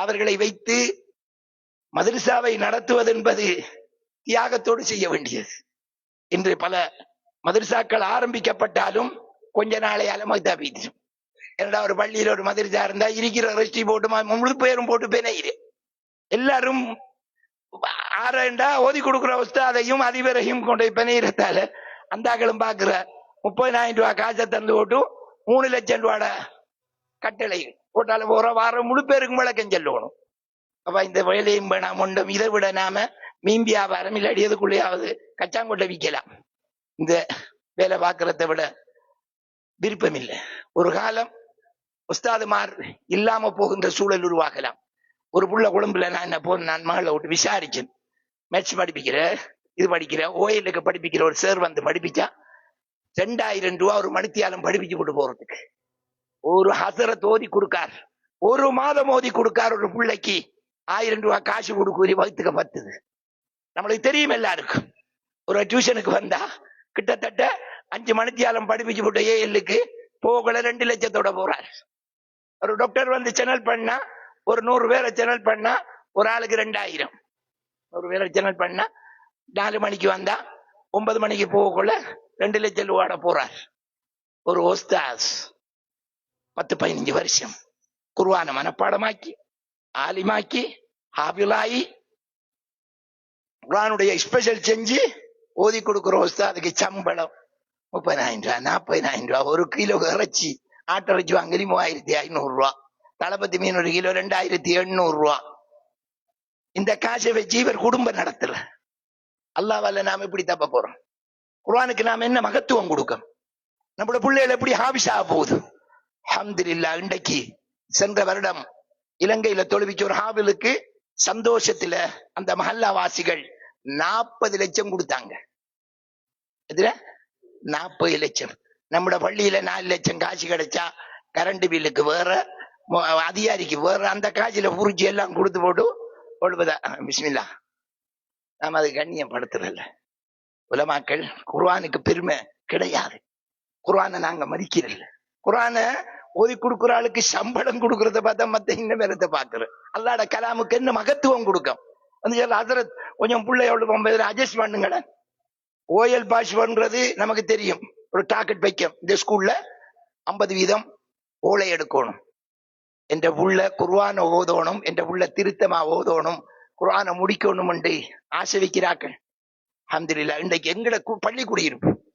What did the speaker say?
அவர்களை வைத்து மதரசாவை நடத்துவது என்பது தியாகத்தோடு செய்ய வேண்டியது. இன்று பல மதரசாக்கள் ஆரம்பிக்கப்பட்டாலும் கொஞ்ச நாளையால பீத்திரும் என்னடா ஒரு பள்ளியில ஒரு மதரசா இருந்தா இருக்கிற ரெஸ்டி போட்டு முழு பேரும் போட்டு பேனையிரு. எல்லாரும் ஆறண்டா ஓதி கொடுக்குற உஸ்தாதையும் அதிபரையும் கொண்டு போய் அந்தாக்களும் பாக்குற முப்பதினாயிரம் ரூபாய் காசை தந்து போட்டு மூணு லட்சம் ரூபாட கட்டளை போட்டால போற வாரம் முழு பேருக்கும் விளக்கம் சொல்லணும். அப்ப இந்த வேலையும் வேணாம் ஒன்றும் இதை விட நாம மீன் வியாபாரம் இல்லாடி எதுக்குள்ளேயாவது கச்சாங்கொட்டை விற்கலாம். இந்த வேலை பார்க்கறதை விட விருப்பம் இல்லை. ஒரு காலம் உஸ்தாதுமார் இல்லாம போகின்ற சூழல் உருவாகலாம். ஒரு புள்ள குழம்புல நான் என்ன போன நான் மகளை விட்டு விசாரிச்சேன். மேட்ச் படிப்பிக்கிற இது படிக்கிற ஓயிலுக்கு படிப்பிக்கிற ஒரு சார் வந்து படிப்பிச்சா ரெண்டாயிரம் ரூபா ஒரு மணித்தியாலம் படிப்பிச்சு கொண்டு போறதுக்கு. ஒரு ஹசரத் ஓதி கொடுக்கார். ஒரு மாதம் ஓதி கொடுக்கார் ஒரு பிள்ளைக்கு. ஆயிரம் ரூபாய் காசு கொடுக்கூறி வகுத்துக்க பத்துது நம்மளுக்கு தெரியும் எல்லாருக்கும். ஒரு டியூஷனுக்கு வந்தா கிட்டத்தட்ட அஞ்சு மணித்தியாலம் படிப்பிச்சு போட்ட ஏஎல்லுக்கு போகல ரெண்டு லட்சத்தோட போறார். ஒரு டாக்டர் வந்து சேனல் பண்ணா ஒரு நூறு பேரை சேனல் பண்ணா ஒரு ஆளுக்கு ரெண்டாயிரம். நூறு பேரை சேனல் பண்ணா நாலு மணிக்கு வந்தா ஒன்பது மணிக்கு போகக்குள்ள ரெண்டு லட்சம் ரூபாட போறார். ஒரு ஓஸ்தாஸ் பத்து பதினஞ்சு வருஷம் குருவான மனப்பாடமாக்கி ஆலிமாக்கி ஹாபிலாயி குர்ஆனுடைய ஸ்பெஷல் செஞ்சு ஓதி கொடுக்குற உஸ்தாதுக்கு சம்பளம் முப்பதாயிரம் ரூபா நாற்பதாயிரம் ரூபாய் ஒரு கிலோ இறைச்சி ஆட்டிறைச்சி வாங்கி மூவாயிரத்தி ஐநூறு ரூபா தளபதி மீன் ஒரு கிலோ ரெண்டாயிரத்தி எண்ணூறு ரூபா இந்த காசை வச்சு இவர் குடும்பம் நடத்தல அல்லாவால நாம எப்படி தப்ப போறோம் குர்ஆனுக்கு நாம் என்ன மகத்துவம் கொடுக்கணும் நம்மளோட பிள்ளைகள் எப்படி ஹாபிஸா போகுது ஹம்திரில்லா இன்றைக்கு சென்ற வருடம் இலங்கையில தொழுவிச்ச ஒரு ஹாபிலுக்கு சந்தோஷத்துல அந்த மஹல்லாவாசிகள் நாற்பது லட்சம் கொடுத்தாங்க. எதுல? நாற்பது லட்சம். நம்மட பள்ளியில நாலு லட்சம் காசு கிடைச்சா கரண்ட் பில்லுக்கு வேற அதிகாரிக்கு வேற அந்த காசுல புரிச்சு எல்லாம் கொடுத்து போட்டு ஒழுவதா பிஸ்மில்லா. நாம அது கண்ணியப்படுத்துறல உலமாக்கள் குர்வானுக்கு பெருமை கிடையாது. குர்வானை நாங்க மதிக்கிறல்ல குர்ஆனை ஓதி கொடுக்குற ஆளுக்கு சம்பளம் கொடுக்கறத பார்த்தா மத்த இன்னும் பேரத்தை பாக்குறது அல்லாட கலாமுக்கு என்ன மகத்துவம் கொடுக்கும்? வந்து சொல்ல ஹசரத் கொஞ்சம் பிள்ளை எவ்வளவு அட்ஜஸ்ட் பண்ணுங்களேன் ஓஎல் பாஸ் பண்றது நமக்கு தெரியும். ஒரு டாக்கெட் வைக்கும். இந்த ஸ்கூல்ல ஐம்பது வீதம் ஓலை எடுக்கணும். என்ற புள்ள குர்வான ஓதோணும். என்ற உள்ள திருத்தமா ஓதோணும். குர்ஆனை முடிக்கணும் என்று ஆசை வைக்கிறாக்கள் அல்ஹம்துலில்லாஹ் இன்றைக்கு எங்கட கு- பள்ளி குடியிருப்பு